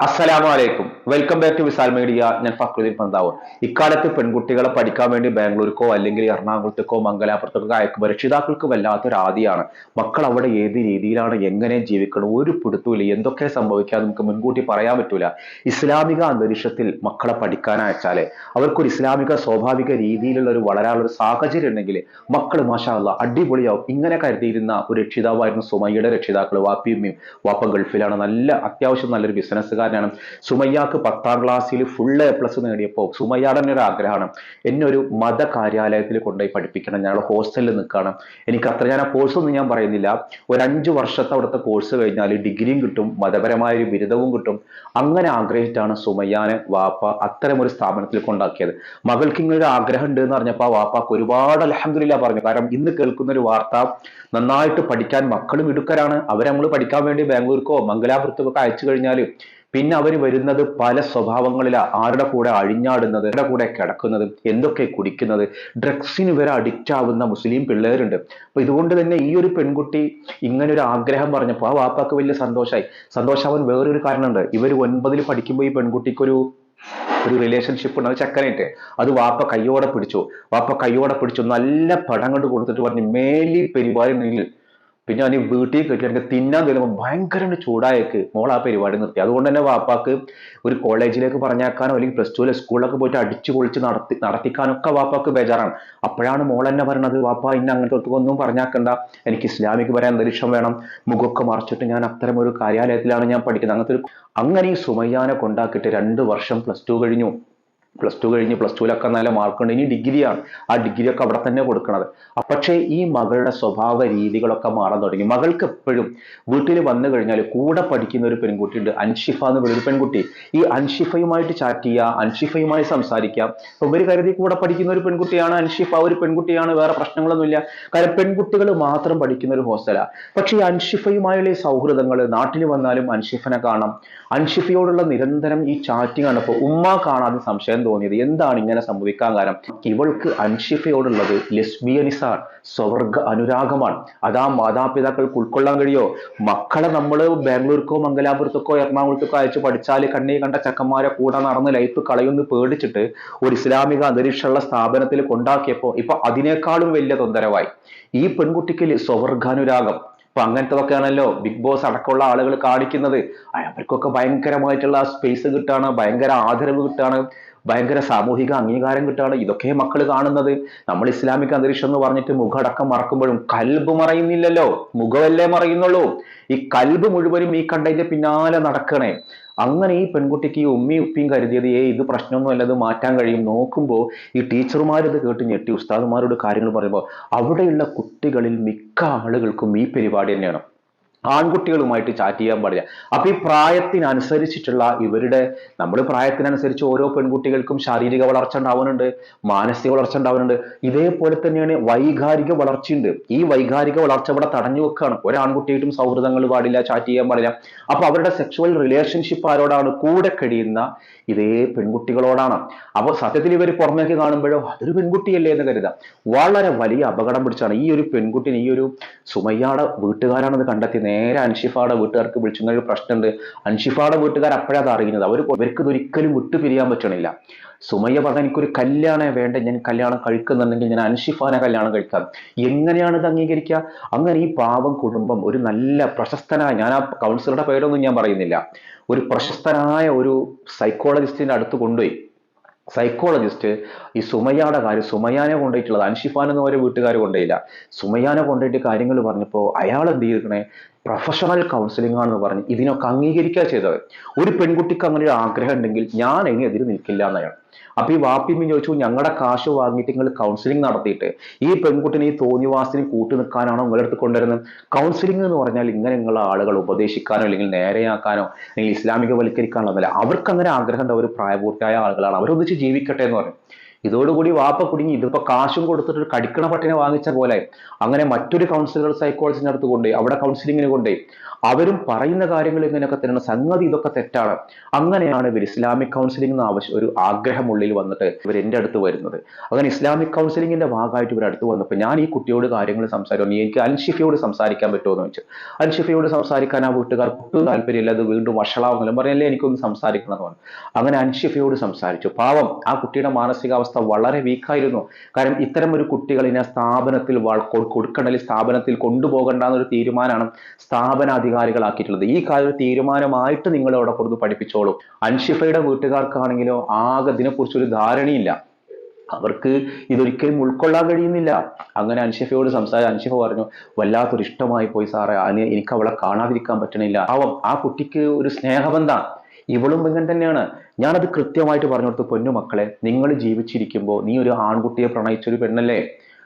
അസ്സലാമു അലൈക്കും welcome back to Visal media ഞാൻ ഫക്രുദ്ദീൻ പന്താവ് ഇക്കാലത്ത് പെൺകുട്ടികളെ പഠിക്കാൻ വേണ്ടി ബാംഗ്ലൂർക്കോ അല്ലെങ്കിൽ എറണാകുളത്തേക്കോ മംഗലാപുരത്തേക്കോ അയക്കുമ്പോൾ രക്ഷിതാക്കൾക്ക് വല്ലാത്തൊരു ആദിയാണ്. മക്കൾ അവിടെ ഏത് രീതിയിലാണ് എങ്ങനെ ജീവിക്കണം ഒരു പിടുത്തൂല എന്തൊക്കെ സംഭവിക്കാൻ നമുക്ക് മുൻകൂട്ടി പറയാൻ പറ്റൂല. ഇസ്ലാമിക അന്തരീക്ഷത്തിൽ മക്കളെ പഠിക്കാൻ അയച്ചാലേ അവർക്കൊരു ഇസ്ലാമിക സ്വാഭാവിക രീതിയിലുള്ള ഒരു വളരാനുള്ള ഒരു സാഹചര്യം ഉണ്ടെങ്കിൽ മക്കൾ മാഷാല്ല അടിപൊളിയാവും. ഇങ്ങനെ കരുതിയിരുന്ന ഒരു രക്ഷിതാവായിരുന്നു സുമയ്യയുടെ രക്ഷിതാക്കൾ വാപ്പിയമ്മയും വാപ്പ ഗൾഫിലാണ്. നല്ല അത്യാവശ്യം നല്ലൊരു ബിസിനസ്സുകാരനാണ് സുമയ്യാക്ക് പത്താം ക്ലാസ്സിൽ ഫുൾ എ പ്ലസ് നേടിയപ്പോൾ സുമയ്യയുടെ തന്നെ ഒരു ആഗ്രഹമാണ്. എന്നെ ഒരു മത കാര്യാലയത്തിൽ കൊണ്ടുപോയി പഠിപ്പിക്കണം. ഞങ്ങൾ ഹോസ്റ്റലിൽ നിൽക്കണം എനിക്ക് അത്ര ഞാൻ ആ കോഴ്സ് ഒന്നും ഞാൻ പറയുന്നില്ല. ഒരു അഞ്ച് വർഷത്തെ അവിടുത്തെ കോഴ്സ് കഴിഞ്ഞാൽ ഡിഗ്രിയും കിട്ടും മതപരമായ ഒരു ബിരുദവും കിട്ടും. അങ്ങനെ ആഗ്രഹിച്ചിട്ടാണ് സുമയ്യാനെ വാപ്പ അത്തരം ഒരു സ്ഥാപനത്തിൽ കൊണ്ടാക്കിയത്. മകൾക്ക് ഇങ്ങനെ ഒരു ആഗ്രഹം ഉണ്ട് എന്ന് പറഞ്ഞപ്പോൾ ആ വാപ്പാക്ക് ഒരുപാട് അലഹമില്ല പറഞ്ഞു. കാരണം ഇന്ന് കേൾക്കുന്ന ഒരു വാർത്ത നന്നായിട്ട് പഠിക്കാൻ മക്കളും ഇടുക്കരാണ് അവരെ നമ്മൾ പഠിക്കാൻ വേണ്ടി ബാംഗ്ലൂർക്കോ മംഗലാപുരത്തോ ഒക്കെ അയച്ചു കഴിഞ്ഞാൽ പിന്നെ അവർ വരുന്നത് പല സ്വഭാവങ്ങളിലാ. ആരുടെ കൂടെ അഴിഞ്ഞാടുന്നത് ആരുടെ കൂടെ കിടക്കുന്നത് എന്തൊക്കെ കുടിക്കുന്നത്. ഡ്രഗ്സിന് വരെ അഡിക്റ്റ് ആവുന്ന മുസ്ലിം പിള്ളേരുണ്ട്. അപ്പൊ ഇതുകൊണ്ട് തന്നെ ഈ ഒരു പെൺകുട്ടി ഇങ്ങനെ ഒരു ആഗ്രഹം പറഞ്ഞപ്പോൾ ആ വാപ്പാക്ക് വലിയ സന്തോഷമായി സന്തോഷാവാൻ വേറൊരു കാരണമുണ്ട്. ഇവർ ഒൻപതിൽ പഠിക്കുമ്പോൾ ഈ പെൺകുട്ടിക്കൊരു ഒരു റിലേഷൻഷിപ്പ് ഉണ്ട്. ചെക്കനായിട്ട്. അത് വാപ്പ കയ്യോടെ പിടിച്ചു. വാപ്പ കയ്യോടെ പിടിച്ചു. നല്ല പടം കൊണ്ട് കൊടുത്തിട്ട് പറഞ്ഞു മേലി പരിപാടി നീങ്ങിൽ പിന്നെ അവന് വീട്ടിൽ കയറ്റി എനിക്ക് തിന്നാൻ തരുമ്പോൾ ഭയങ്കര ചൂടായേക്ക്. മോൾ ആ പരിപാടി നിർത്തി. അതുകൊണ്ട് തന്നെ വാപ്പാക്ക് ഒരു കോളേജിലേക്ക് പറഞ്ഞേക്കാനോ അല്ലെങ്കിൽ പ്ലസ് ടുവിലെ സ്കൂളിലൊക്കെ പോയിട്ട് അടിച്ചു പൊളിച്ച് നടത്തി നടത്തിക്കാനൊക്കെ വാപ്പാക്ക് ബേജാറാണ്. അപ്പോഴാണ് മോൾ തന്നെ പറയണത് വാപ്പ ഇന്ന അങ്ങനത്തെ ഒന്നും പറഞ്ഞാക്കണ്ട എനിക്ക് ഇസ്ലാമിക് വരെ അന്തരീക്ഷം വേണം. മുഖമൊക്കെ മറച്ചിട്ട് ഞാൻ അത്തരം ഒരു കാര്യാലയത്തിലാണ് ഞാൻ പഠിക്കുന്നത്. അങ്ങനത്തെ ഒരു അങ്ങനെ ഈ സുമയ്യാനെ കൊണ്ടാക്കിയിട്ട് രണ്ട് വർഷം പ്ലസ് ടു കഴിഞ്ഞു. പ്ലസ് ടു കഴിഞ്ഞ് പ്ലസ് ടുവിലൊക്കെ നല്ല മാർക്കുണ്ട് ഇനി ഡിഗ്രിയാണ് ആ ഡിഗ്രിയൊക്കെ അവിടെ തന്നെ കൊടുക്കണത്. പക്ഷേ ഈ മകളുടെ സ്വഭാവ രീതികളൊക്കെ മാറാൻ തുടങ്ങി. മകൾക്ക് എപ്പോഴും വീട്ടിൽ വന്നു കഴിഞ്ഞാൽ കൂടെ പഠിക്കുന്ന ഒരു പെൺകുട്ടി ഉണ്ട്. അൻഷിഫ എന്ന് പറയുന്ന ഒരു പെൺകുട്ടി. ഈ അൻഷിഫയുമായിട്ട് ചാറ്റ് ചെയ്യുക അൻഷിഫയുമായി സംസാരിക്കുക. ഇവർ കരുതി കൂടെ പഠിക്കുന്ന ഒരു പെൺകുട്ടിയാണ് അൻഷിഫ. ഒരു പെൺകുട്ടിയാണ് വേറെ പ്രശ്നങ്ങളൊന്നുമില്ല. കാരണം പെൺകുട്ടികൾ മാത്രം പഠിക്കുന്ന ഒരു ഹോസ്റ്റലാണ് പക്ഷേ ഈ അൻഷിഫയുമായുള്ള ഈ സൗഹൃദങ്ങൾ നാട്ടിൽ വന്നാലും അൻഷിഫനെ കാണാം. അൻഷിഫയോടുള്ള നിരന്തരം ഈ ചാറ്റിംഗ് കണ്ടപ്പോൾ ഉമ്മ കാണാതെ സംശയം തോന്നിയത്? എന്താണ് ഇങ്ങനെ സംഭവിക്കാൻ കാരണം? ഇവൾക്ക് അൻഷിഫയോടുള്ളത് ലെസ്ബിയനിസാണ് സ്വർഗ അനുരാഗമാണ്. അതാ മാതാപിതാക്കൾക്ക് ഉൾക്കൊള്ളാൻ കഴിയോ? മക്കളെ നമ്മൾ ബാംഗ്ലൂർക്കോ മംഗലാപുരത്തേക്കോ എറണാകുളത്തേക്കോ അയച്ചു പഠിച്ചാൽ കണ്ണി കണ്ട ചക്കന്മാരെ കൂടെ നടന്ന് ലൈഫ് കളയുമെന്ന് പേടിച്ചിട്ട് ഒരു ഇസ്ലാമിക അന്തരീക്ഷമുള്ള സ്ഥാപനത്തിൽ കൊണ്ടാക്കിയപ്പോൾ ഇപ്പൊ അതിനേക്കാളും വലിയ തൊന്തരവായി. ഈ പെൺകുട്ടിക്ക് സ്വർഗാനുരാഗം അപ്പൊ അങ്ങനത്തതൊക്കെയാണല്ലോ ബിഗ് ബോസ് അടക്കമുള്ള ആളുകൾ കാണിക്കുന്നത്. അവർക്കൊക്കെ ഭയങ്കരമായിട്ടുള്ള സ്പേസ് കിട്ടാണ് ഭയങ്കര ആദരവ് കിട്ടാണ് ഭയങ്കര സാമൂഹിക അംഗീകാരം കിട്ടാണ്. ഇതൊക്കെ മക്കൾ കാണുന്നത്. നമ്മൾ ഇസ്ലാമിക് അന്തരീക്ഷം എന്ന് പറഞ്ഞിട്ട് മുഖടക്കം മറക്കുമ്പോഴും കൽബ് മറയുന്നില്ലല്ലോ. മുഖമല്ലേ മറയുന്നുള്ളൂ. ഈ കൽബ് മുഴുവനും ഈ കണ്ടതിന്റെ പിന്നാലെ നടക്കണേ. അങ്ങനെ ഈ പെൺകുട്ടിക്ക് ഈ ഉമ്മയും ഉപ്പിയും കരുതിയത് ഏ ഇത് പ്രശ്നമൊന്നും ഇത് മാറ്റാൻ കഴിയും. നോക്കുമ്പോൾ ഈ ടീച്ചർമാരത് കേട്ട് ഞെട്ടി. ഉസ്താദുമാരോട് കാര്യങ്ങൾ പറയുമ്പോൾ അവിടെയുള്ള കുട്ടികളിൽ മിക്ക ആളുകൾക്കും ഈ പരിപാടി തന്നെയാണ്. ആൺകുട്ടികളുമായിട്ട് ചാറ്റ് ചെയ്യാൻ പാടില്ല. അപ്പൊ ഈ പ്രായത്തിനനുസരിച്ചിട്ടുള്ള ഇവരുടെ നമ്മൾ പ്രായത്തിനനുസരിച്ച് ഓരോ പെൺകുട്ടികൾക്കും ശാരീരിക വളർച്ച ഉണ്ടാവുന്നുണ്ട് മാനസിക വളർച്ച ഉണ്ടാവുന്നുണ്ട്. ഇതേപോലെ തന്നെയാണ് വൈകാരിക വളർച്ചയുണ്ട്. ഈ വൈകാരിക വളർച്ച ഇവിടെ തടഞ്ഞു വെക്കുകയാണ്. ഒരാൺകുട്ടിയായിട്ടും സൗഹൃദങ്ങൾ പാടില്ല ചാറ്റ് ചെയ്യാൻ പാടില്ല. അപ്പൊ അവരുടെ സെക്ഷുവൽ റിലേഷൻഷിപ്പ് ആരോടാണ്? കൂടെ കഴിയുന്ന ഇതേ പെൺകുട്ടികളോടാണ്. അപ്പൊ സത്യത്തിൽ ഇവർ പുറമേക്ക് കാണുമ്പോഴോ അതൊരു പെൺകുട്ടിയല്ലേ എന്ന് കരുതാം. വളരെ വലിയ അപകടം പിടിച്ചാണ് ഈ ഒരു പെൺകുട്ടിനെ ഈ ഒരു സുമയ്യയുടെ വീട്ടുകാരാണെന്ന് കണ്ടെത്തി നേരെ അൻഷിഫയുടെ വീട്ടുകാർക്ക് വിളിച്ചു പ്രശ്നമുണ്ട്. അൻഷിഫയുടെ വീട്ടുകാർ അപ്പോഴാണ് അറിയുന്നത്. അവർ അവർക്ക് ഇതൊരിക്കലും വിട്ടു പിരിയാൻ പറ്റണില്ല. സുമയ്യ പറഞ്ഞ എനിക്കൊരു കല്യാണം വേണ്ട? ഞാൻ കല്യാണം കഴിക്കുന്നുണ്ടെങ്കിൽ ഞാൻ അൻഷിഫാനെ കല്യാണം കഴിക്കാം. എങ്ങനെയാണ് ഇത് അംഗീകരിക്കുക? അങ്ങനെ ഈ പാവം കുടുംബം ഒരു നല്ല പ്രശസ്തനായ ഞാൻ ആ കൗൺസിലറുടെ പേരൊന്നും ഞാൻ പറയുന്നില്ല. ഒരു പ്രശസ്തനായ ഒരു സൈക്കോളജിസ്റ്റിന്റെ അടുത്ത് കൊണ്ടുപോയി. സൈക്കോളജിസ്റ്റ് ഈ സുമയ്യയുടെ കാര്യം സുമയ്യാനെ കൊണ്ടുപോയിട്ടുള്ളത് അൻഷിഫാൻ എന്ന് പറയുന്ന വീട്ടുകാർ കൊണ്ടുപോയില്ല. സുമയ്യാനെ കൊണ്ടുപോയിട്ട് കാര്യങ്ങൾ പറഞ്ഞപ്പോൾ അയാൾ എന്ത് ചെയ്തിരിക്കണേ പ്രൊഫഷണൽ കൗൺസിലിംഗ് ആണെന്ന് പറഞ്ഞ് ഇതിനൊക്കെ അംഗീകരിക്കുക ചെയ്തത്. ഒരു പെൺകുട്ടിക്ക് അങ്ങനെ ഒരു ആഗ്രഹം ഉണ്ടെങ്കിൽ ഞാൻ അതിനെതിരെ നിൽക്കില്ല എന്നയാൾ അപ്പൊ ഈ വാപ്പിമ്മ ചോദിച്ചു ഞങ്ങളുടെ കാശ് വാങ്ങിയിട്ട് നിങ്ങൾ കൗൺസിലിംഗ് നടത്തിയിട്ട് ഈ പെൺകുട്ടിനെ ഈ തോന്നിവാസിനെ കൂട്ടി നിൽക്കാനാണോ നിങ്ങളടുത്ത് കൊണ്ടുവരുന്നത്? കൗൺസിലിംഗ് എന്ന് പറഞ്ഞാൽ ഇങ്ങനെ നിങ്ങൾ ആളുകൾ ഉപദേശിക്കാനോ അല്ലെങ്കിൽ നേരെയാക്കാനോ അല്ലെങ്കിൽ ഇസ്ലാമിക വൽക്കരിക്കാനോ ഒന്നല്ല അവർക്ക് അങ്ങനെ ആഗ്രഹം ഒരു പ്രായപൂർത്തിയായ ആളുകളാണ്. അവരൊന്നിച്ച് ജീവിക്കട്ടെ എന്ന് പറയും. ഇതോടുകൂടി വാപ്പ കുടുങ്ങി. ഇതിപ്പോ കാശും കൊടുത്തിട്ട് ഒരു കടിക്കണ പട്ടിനെ വാങ്ങിച്ച പോലെ. അങ്ങനെ മറ്റൊരു കൗൺസിലർ സൈക്കോളജിന്റെ അടുത്ത് കൊണ്ടുപോയി. അവിടെ കൗൺസിലിങ്ങിന് കൊണ്ടുപോയി. അവരും പറയുന്ന കാര്യങ്ങൾ ഇങ്ങനെയൊക്കെ തന്നെയാണ്. സംഗതി ഇതൊക്കെ തെറ്റാണ്. അങ്ങനെയാണ് ഇവർ ഇസ്ലാമിക് കൗൺസിലിംഗ് എന്ന ആവശ്യം ഒരു ആഗ്രഹം ഉള്ളിൽ വന്നിട്ട് ഇവർ എന്റെ അടുത്ത് വരുന്നത്. അങ്ങനെ ഇസ്ലാമിക് കൗൺസിലിംഗിന്റെ ഭാഗമായിട്ട് ഇവർ അടുത്ത് വന്നപ്പോൾ ഞാൻ ഈ കുട്ടിയോട് കാര്യങ്ങൾ സംസാരിക്കുന്നു എനിക്ക് അൻഷിഫയോട് സംസാരിക്കാൻ പറ്റുമോ എന്ന് വെച്ചു അൻഷിഫയോട് സംസാരിക്കാൻ ആ വീട്ടുകാർ ഒട്ടും താല്പര്യമില്ല. അത് വീണ്ടും വഷളാവുന്നില്ല. പറഞ്ഞല്ലേ എനിക്കൊന്ന് സംസാരിക്കണമെന്ന് അങ്ങനെ അൻഷിഫയോട് സംസാരിച്ചു. പാവം ആ കുട്ടിയുടെ മാനസികാവസ്ഥ വളരെ വീക്കായിരുന്നു. കാരണം ഇത്തരം ഒരു കുട്ടികളിനെ സ്ഥാപനത്തിൽ വള- കൊ- കൊടുക്കണ്ട അല്ലെങ്കിൽ സ്ഥാപനത്തിൽ കൊണ്ടുപോകണ്ട എന്നൊരു തീരുമാനമാണ് സ്ഥാപനാധികാരികളാക്കിയിട്ടുള്ളത്. ഈ കാര്യം തീരുമാനമായിട്ട് നിങ്ങൾ അവിടെ കൊടുത്ത് പഠിപ്പിച്ചോളൂ. അൻഷിഫയുടെ വീട്ടുകാർക്കാണെങ്കിലോ ആകെ ഇതിനെക്കുറിച്ചൊരു ധാരണയില്ല. അവർക്ക് ഇതൊരിക്കലും ഉൾക്കൊള്ളാൻ കഴിയുന്നില്ല. അങ്ങനെ അൻഷിഫയോട് സംസാരിച്ച അൻഷിഫ പറഞ്ഞു വല്ലാത്തൊരു ഇഷ്ടമായി പോയി സാറേ. എനിക്ക് അവളെ കാണാതിരിക്കാൻ പറ്റണില്ല. അവൻ ആ കുട്ടിക്ക് ഒരു സ്നേഹബന്ധമാണ് ഇവളും ഇങ്ങനെ തന്നെയാണ്. ഞാനത് കൃത്യമായിട്ട് പറഞ്ഞു കൊടുത്തു പൊന്നു മക്കളെ നിങ്ങൾ ജീവിച്ചിരിക്കുമ്പോൾ നീ ഒരു ആൺകുട്ടിയെ പ്രണയിച്ച ഒരു പെണ്ണല്ലേ?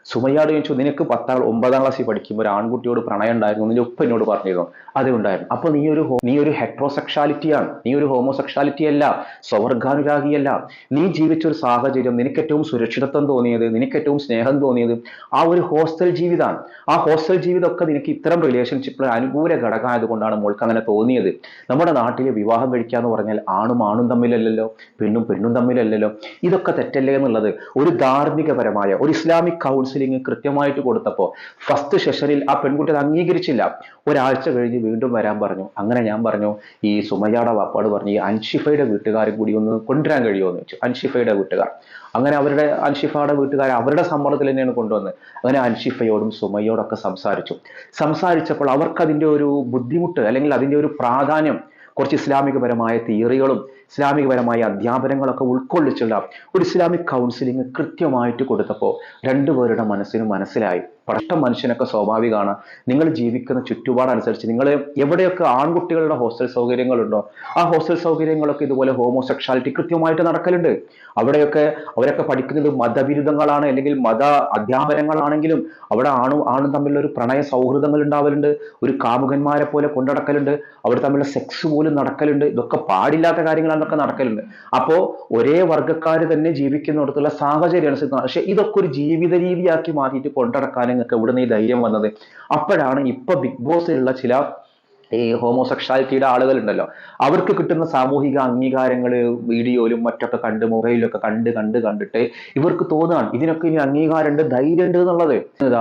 സുമയ്യാട് ചോദിച്ചു നിനക്ക് പത്താം ഒമ്പതാം ക്ലാസ്സിൽ പഠിക്കുമ്പോൾ ഒരു ആൺകുട്ടിയോട് പ്രണയം ഉണ്ടായിരുന്നു? നിന്റെ ഉപ്പ എന്നോട് പറഞ്ഞിരുന്നു. അതേ ഉണ്ടായിരുന്നു. അപ്പൊ നീ ഒരു നീ ഒരു ഹെട്രോസെക്ഷാലിറ്റിയാണ് നീ ഒരു ഹോമോസെക്ഷാലിറ്റി അല്ല. സ്വവർഗാനുരാഗിയല്ല നീ ജീവിച്ച ഒരു സാഹചര്യം നിനക്ക് ഏറ്റവും സുരക്ഷിതത്വം തോന്നിയത് നിനക്ക് ഏറ്റവും സ്നേഹം തോന്നിയത് ആ ഒരു ഹോസ്റ്റൽ ജീവിതമാണ്. ആ ഹോസ്റ്റൽ ജീവിതമൊക്കെ നിനക്ക് ഇത്തരം റിലേഷൻഷിപ്പിൽ അനുകൂല ഘടകമായതുകൊണ്ടാണ് മോൾക്ക് അങ്ങനെ തോന്നിയത്. നമ്മുടെ നാട്ടിലെ വിവാഹം കഴിക്കുക എന്ന് പറഞ്ഞാൽ ആണും ആണും തമ്മിലല്ലല്ലോ പെണ്ണും പെണ്ണും തമ്മിലല്ലല്ലോ. ഇതൊക്കെ തെറ്റല്ലേ എന്നുള്ളത് ഒരു ധാർമ്മികപരമായ ഒരു ഇസ്ലാമിക് കൗൺസിലിംഗ് കൃത്യമായിട്ട് കൊടുത്തപ്പോൾ ഫസ്റ്റ് സെഷനിൽ ആ പെൺകുട്ടി അത് അംഗീകരിച്ചില്ല. ഒരാഴ്ച കഴിഞ്ഞ് വീണ്ടും വരാൻ പറഞ്ഞു. അങ്ങനെ ഞാൻ പറഞ്ഞു ഈ സുമയ്യയുടെ വാപ്പാട് പറഞ്ഞു ഈ അൻഷിഫയുടെ വീട്ടുകാരെ കൂടി ഒന്ന് കൊണ്ടുവരാൻ കഴിയുമോ? എന്ന് വെച്ചു അൻഷിഫയുടെ വീട്ടുകാർ. അങ്ങനെ അവരുടെ അൻഷിഫയുടെ വീട്ടുകാർ അവരുടെ സമ്മർദ്ദത്തിൽ തന്നെയാണ് കൊണ്ടുവന്നത്. അങ്ങനെ അൻഷിഫയോടും സുമയോടൊക്കെ സംസാരിച്ചു. സംസാരിച്ചപ്പോൾ അവർക്ക് അതിന്റെ ഒരു ബുദ്ധിമുട്ട് അല്ലെങ്കിൽ അതിന്റെ ഒരു പ്രാധാന്യം കുറച്ച് ഇസ്ലാമികപരമായ തിയറികളും ഇസ്ലാമികപരമായ അധ്യാപനങ്ങളൊക്കെ ഉൾക്കൊള്ളിച്ചുള്ള ഒരു ഇസ്ലാമിക് കൗൺസിലിംഗ് കൃത്യമായിട്ട് കൊടുത്തപ്പോൾ രണ്ടുപേരുടെ മനസ്സിനും മനസ്സിലായി. പട്ട മനുഷ്യനൊക്കെ സ്വാഭാവികമാണ് നിങ്ങൾ ജീവിക്കുന്ന ചുറ്റുപാടനുസരിച്ച് നിങ്ങൾ എവിടെയൊക്കെ ആൺകുട്ടികളുടെ ഹോസ്റ്റൽ സൗകര്യങ്ങളുണ്ടോ ആ ഹോസ്റ്റൽ സൗകര്യങ്ങളൊക്കെ ഇതുപോലെ ഹോമോസെക്ഷാലിറ്റി കൃത്യമായിട്ട് നടക്കലുണ്ട്. അവിടെയൊക്കെ അവരൊക്കെ പഠിക്കുന്നത് മതവിരുദ്ധങ്ങളാണ് അല്ലെങ്കിൽ മത അധ്യാപനങ്ങളാണെങ്കിലും അവിടെ ആണും ആണും തമ്മിലുള്ള ഒരു പ്രണയ സൗഹൃദങ്ങൾ ഉണ്ടാവലുണ്ട്. ഒരു കാമുകന്മാരെ പോലെ കൊണ്ടടക്കലുണ്ട്. അവർ തമ്മിലുള്ള സെക്സ് പോലും നടക്കലുണ്ട്. ഇതൊക്കെ പാടില്ലാത്ത കാര്യങ്ങളാണെന്നൊക്കെ നടക്കലുണ്ട്. അപ്പോൾ ഒരേ വർഗക്കാർ തന്നെ ജീവിക്കുന്നിടത്തുള്ള സാഹചര്യം അനുസരിച്ച് പക്ഷെ ഇതൊക്കെ ഒരു ജീവിത രീതിയാക്കി മാറ്റിയിട്ട് കൊണ്ടടക്കാൻ നിങ്ങൾക്ക് എവിടെ ഈ ധൈര്യം വന്നത്? അപ്പോഴാണ് ഇപ്പൊ ബിഗ് ബോസിലുള്ള ചില ഈ ഹോമോസെക്ഷാലിറ്റിയുടെ ആളുകളുണ്ടല്ലോ. അവർക്ക് കിട്ടുന്ന സാമൂഹിക അംഗീകാരങ്ങൾ വീഡിയോയിലും മറ്റൊക്കെ കണ്ട് മൊബൈലിലൊക്കെ കണ്ട് കണ്ട് കണ്ടിട്ട് ഇവർക്ക് തോന്നുകയാണ് ഇതിനൊക്കെ ഇനി അംഗീകാരമുണ്ട് ധൈര്യമുണ്ട് എന്നുള്ളത്.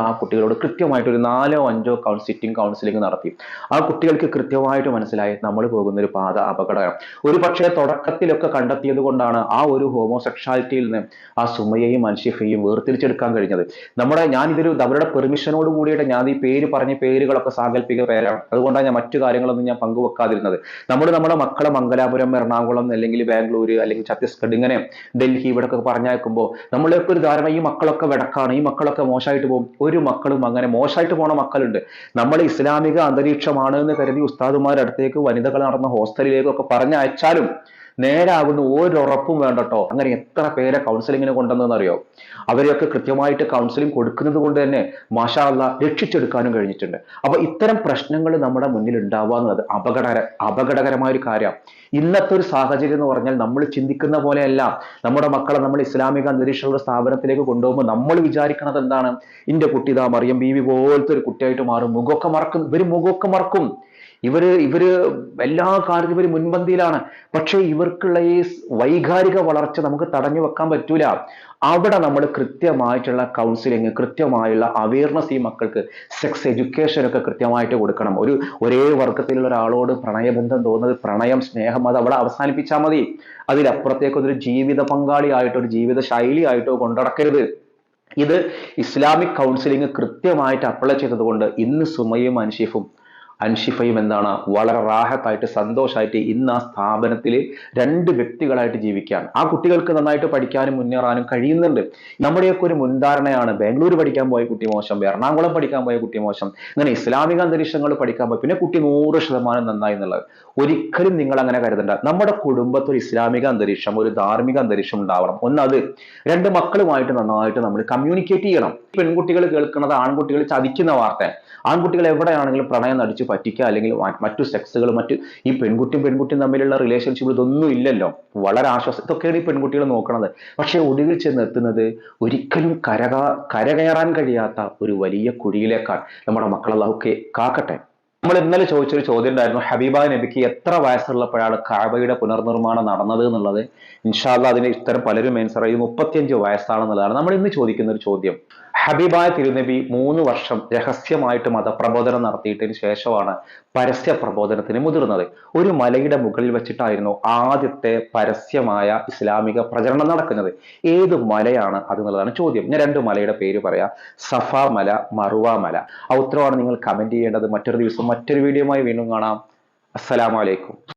ആ കുട്ടികളോട് കൃത്യമായിട്ട് ഒരു നാലോ അഞ്ചോ കൗൺ സിറ്റിംഗ് കൗൺസിലിംഗ് നടത്തി. ആ കുട്ടികൾക്ക് കൃത്യമായിട്ട് മനസ്സിലായി നമ്മൾ പോകുന്ന ഒരു പാത അപകടകരം ഒരു പക്ഷേ തുടക്കത്തിലൊക്കെ കണ്ടെത്തിയത് കൊണ്ടാണ് ആ ഒരു ഹോമോസെക്ഷാലിറ്റിയിൽ നിന്ന് ആ സുമയെയും അൻഷിഫയും വേർതിരിച്ചെടുക്കാൻ കഴിഞ്ഞത്. നമ്മുടെ ഞാനിതൊരു അവരുടെ പെർമിഷനോട് കൂടിയിട്ട് ഞാൻ ഈ പേര് പറഞ്ഞ പേരുകളൊക്കെ സാങ്കല്പിക പേരാണ്. അതുകൊണ്ടാണ് ഞാൻ മറ്റു കാര്യങ്ങളൊന്നും ഞാൻ പങ്കുവെക്കാതിരുന്നത്. നമ്മൾ നമ്മുടെ മക്കളെ മംഗലാപുരം എറണാകുളം അല്ലെങ്കിൽ ബാംഗ്ലൂർ അല്ലെങ്കിൽ ഛത്തീസ്ഗഡ് ഇങ്ങനെ ഡൽഹി ഇവിടെ ഒക്കെ പറഞ്ഞയക്കുമ്പോൾ നമ്മളൊക്കെ ഒരു ധാരണ ഈ മക്കളൊക്കെ വിടക്കാണ് ഈ മക്കളൊക്കെ മോശമായിട്ട് പോകും. ഒരു മക്കളും അങ്ങനെ മോശമായിട്ട് പോണ മക്കളുണ്ട്. നമ്മൾ ഇസ്ലാമിക അന്തരീക്ഷമാണ് എന്ന് കരുതി ഉസ്താദുമാരുടെ അടുത്തേക്ക് വനിതകൾ നടന്ന ഹോസ്റ്റലിലേക്കൊക്കെ പറഞ്ഞയച്ചാലും നേരാകുന്ന ഒരുറപ്പും വേണ്ടട്ടോ. അങ്ങനെ എത്ര പേരെ കൗൺസിലിങ്ങിന് കൊണ്ടുവന്നറിയോ അവരെയൊക്കെ കൃത്യമായിട്ട് കൗൺസിലിംഗ് കൊടുക്കുന്നത് കൊണ്ട് തന്നെ മാഷാ അള്ളാ രക്ഷിച്ചെടുക്കാനും കഴിഞ്ഞിട്ടുണ്ട്. അപ്പൊ ഇത്തരം പ്രശ്നങ്ങൾ നമ്മുടെ മുന്നിൽ ഉണ്ടാവുക എന്നത് അപകടകര അപകടകരമായ ഒരു കാര്യമാണ് ഇന്നത്തെ ഒരു സാഹചര്യം എന്ന് പറഞ്ഞാൽ നമ്മൾ ചിന്തിക്കുന്ന പോലെയല്ല. നമ്മുടെ മക്കളെ നമ്മൾ ഇസ്ലാമിക അന്തരീക്ഷമുള്ള സ്ഥാപനത്തിലേക്ക് കൊണ്ടുപോകുമ്പോൾ നമ്മൾ വിചാരിക്കുന്നത് എന്താണ്? ഇന്റെ കുട്ടി ഇതാ മറിയം ബീവി പോലത്തെ ഒരു കുട്ടിയായിട്ട് മാറും. മുഖമൊക്കെ മറക്കും. ഇവർ മുഖമൊക്കെ മറക്കും. ഇവർ ഇവർ എല്ലാ കാര്യത്തിലും ഇവർ മുൻപന്തിയിലാണ്. പക്ഷേ ഇവർക്കുള്ള ഈ വൈകാരിക വളർച്ച നമുക്ക് തടഞ്ഞു വെക്കാൻ പറ്റൂല. അവിടെ നമ്മൾ കൃത്യമായിട്ടുള്ള കൗൺസിലിംഗ് കൃത്യമായുള്ള അവയർനെസ് ഈ മക്കൾക്ക് സെക്സ് എഡ്യൂക്കേഷൻ ഒക്കെ കൃത്യമായിട്ട് കൊടുക്കണം. ഒരു ഒരേ വർഗത്തിലുള്ള ഒരാളോട് പ്രണയബന്ധം തോന്നുന്നത് പ്രണയം സ്നേഹം അത് അവിടെ അവസാനിപ്പിച്ചാൽ മതി. അതിലപ്പുറത്തേക്ക് ഒരു ജീവിത പങ്കാളിയായിട്ടോ ഒരു ജീവിത ശൈലിയായിട്ടോ കൊണ്ടടക്കരുത്. ഇത് ഇസ്ലാമിക് കൗൺസിലിംഗ് കൃത്യമായിട്ട് അപ്ലൈ ചെയ്തതുകൊണ്ട് ഇന്ന് സുമയും അൻഷിഫും അൻഷിഫയും എന്താണ് വളരെ റാഹത്തായിട്ട് സന്തോഷമായിട്ട് ഇന്ന് ആ സ്ഥാപനത്തിൽ രണ്ട് വ്യക്തികളായിട്ട് ജീവിക്കാൻ ആ കുട്ടികൾക്ക് നന്നായിട്ട് പഠിക്കാനും മുന്നേറാനും കഴിയുന്നുണ്ട്. നമ്മുടെയൊക്കെ ഒരു മുൻധാരണയാണ് ബാംഗ്ലൂർ പഠിക്കാൻ പോയ കുട്ടി മോശം എറണാകുളം പഠിക്കാൻ പോയ കുട്ടി മോശം അങ്ങനെ ഇസ്ലാമിക അന്തരീക്ഷങ്ങൾ പഠിക്കാൻ പോയി പിന്നെ കുട്ടി നൂറ് ശതമാനം നന്നായി എന്നുള്ളത്. ഒരിക്കലും നിങ്ങൾ അങ്ങനെ കരുതണ്ട. നമ്മുടെ കുടുംബത്തിൽ ഒരു ഇസ്ലാമിക അന്തരീക്ഷം ഒരു ധാർമ്മിക അന്തരീക്ഷം ഉണ്ടാവണം. ഒന്ന് അത് രണ്ട് മക്കളുമായിട്ട് നന്നായിട്ട് നമ്മൾ കമ്മ്യൂണിക്കേറ്റ് ചെയ്യണം. പെൺകുട്ടികൾ കേൾക്കുന്നത് ആൺകുട്ടികൾ ചതിക്കുന്ന വാർത്ത. ആൺകുട്ടികൾ എവിടെയാണെങ്കിലും പ്രണയം നടിച്ച് പറ്റിക്കുക അല്ലെങ്കിൽ മറ്റു സെക്സുകൾ മറ്റ് ഈ പെൺകുട്ടിയും പെൺകുട്ടിയും തമ്മിലുള്ള റിലേഷൻഷിപ്പ് ഇതൊന്നും ഇല്ലല്ലോ. വളരെ ആശ്വാസം ഇതൊക്കെയാണ് ഈ പെൺകുട്ടികൾ നോക്കണത്. പക്ഷേ ഒടുവിൽ ചെന്ന് എത്തുന്നത് ഒരിക്കലും കരകാ കരകയറാൻ കഴിയാത്ത ഒരു വലിയ കുഴിയിലേക്കാണ്. നമ്മുടെ മക്കളെല്ലാമൊക്കെ കാക്കട്ടെ. നമ്മൾ ഇന്നലെ ചോദിച്ചൊരു ചോദ്യം ഉണ്ടായിരുന്നു ഹബീബ നബിക്ക് എത്ര വയസ്സുള്ളപ്പോഴാണ് കാബയുടെ പുനർനിർമ്മാണം നടന്നത് എന്നുള്ളത്? ഇൻഷാല്ല അതിന് ഇത്തരം പലരും ആൻസർ ചെയ്ത് മുപ്പത്തിയഞ്ച് വയസ്സാണെന്നുള്ളതാണ് നമ്മൾ ഇന്ന് ചോദിക്കുന്ന ഒരു ചോദ്യം. ഹബീബായ തിരുനബി മൂന്ന് വർഷം രഹസ്യമായിട്ട് മതപ്രബോധനം നടത്തിയിട്ടതിന് ശേഷമാണ് പരസ്യ പ്രബോധനത്തിന് മുതിർന്നത്. ഒരു മലയുടെ മുകളിൽ വെച്ചിട്ടായിരുന്നു ആദ്യത്തെ പരസ്യമായ ഇസ്ലാമിക പ്രചരണം നടക്കുന്നത്. ഏത് മലയാണ് അത് എന്നുള്ളതാണ് ചോദ്യം. ഞാൻ രണ്ട് മലയുടെ പേര് പറയാം. സഫാ മല മറുവ മല ഉത്തരവാണ് നിങ്ങൾ കമന്റ് ചെയ്യേണ്ടത്. മറ്റൊരു ദിവസം മറ്റൊരു വീഡിയോയുമായി വീണ്ടും കാണാം. അസ്സലാമലൈക്കും